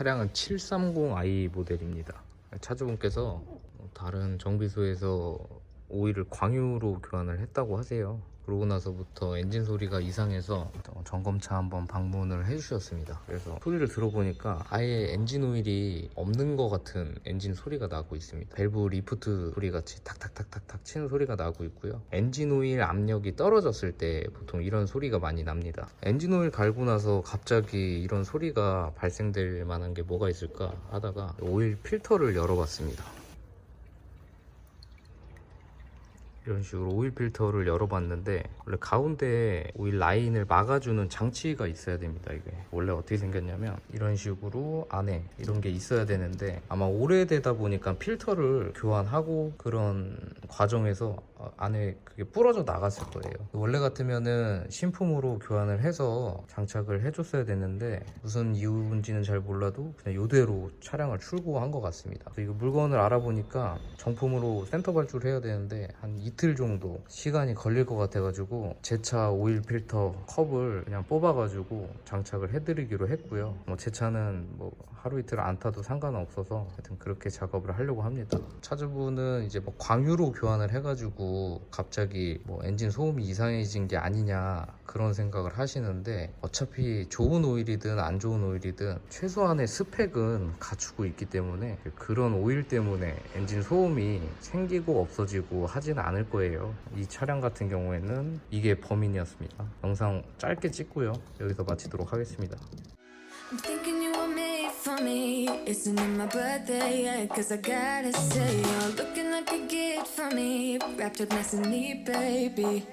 차량은 730i 모델입니다. 차주분께서 다른 정비소에서 오일을 광유로 교환을 했다고 하세요. 그러고 나서부터 엔진 소리가 이상해서 점검차 한번 방문을 해주셨습니다. 그래서 소리를 들어보니까 아예 엔진 오일이 없는 것 같은 엔진 소리가 나고 있습니다. 밸브 리프트 소리 같이 탁탁탁탁탁 치는 소리가 나고 있고요. 엔진 오일 압력이 떨어졌을 때 보통 이런 소리가 많이 납니다. 엔진 오일 갈고 나서 갑자기 이런 소리가 발생될 만한 게 뭐가 있을까 하다가 오일 필터를 열어봤습니다. 이런 식으로 오일 필터를 열어봤는데 원래 가운데에 오일 라인을 막아주는 장치가 있어야 됩니다 이게. 원래 어떻게 생겼냐면 이런 식으로 안에 이런 게 있어야 되는데 아마 오래되다 보니까 필터를 교환하고 그런 과정에서 어, 안에 그게 부러져 나갔을 거예요 원래 같으면은 신품으로 교환을 해서 장착을 해줬어야 되는데 무슨 이유인지는 잘 몰라도 그냥 이대로 차량을 출고한 것 같습니다 이거 물건을 알아보니까 정품으로 센터 발주를 해야 되는데 한 이틀 정도 시간이 걸릴 것 같아가지고 제 차 오일 필터 컵을 그냥 뽑아가지고 장착을 해드리기로 했고요. 뭐 제 차는 뭐 하루 이틀 안 타도 상관없어서 하여튼 그렇게 작업을 하려고 합니다. 차주분은 이제 뭐 광유로 교환을 해가지고 갑자기 뭐 엔진 소음이 이상해진 게 아니냐 그런 생각을 하시는데 어차피 좋은 오일이든 안 좋은 오일이든 최소한의 스펙은 갖추고 있기 때문에 그런 오일 때문에 엔진 소음이 생기고 없어지고 하진 않을 거예요. 이 차량 같은 경우에는 이게 범인이었습니다. 영상 짧게 찍고요. 여기서 마치도록 하겠습니다. I'm thinking you were made for me. Isn't it my birthday yet? Cause I gotta say, you're looking for me. Wrapped up nice and neat, baby.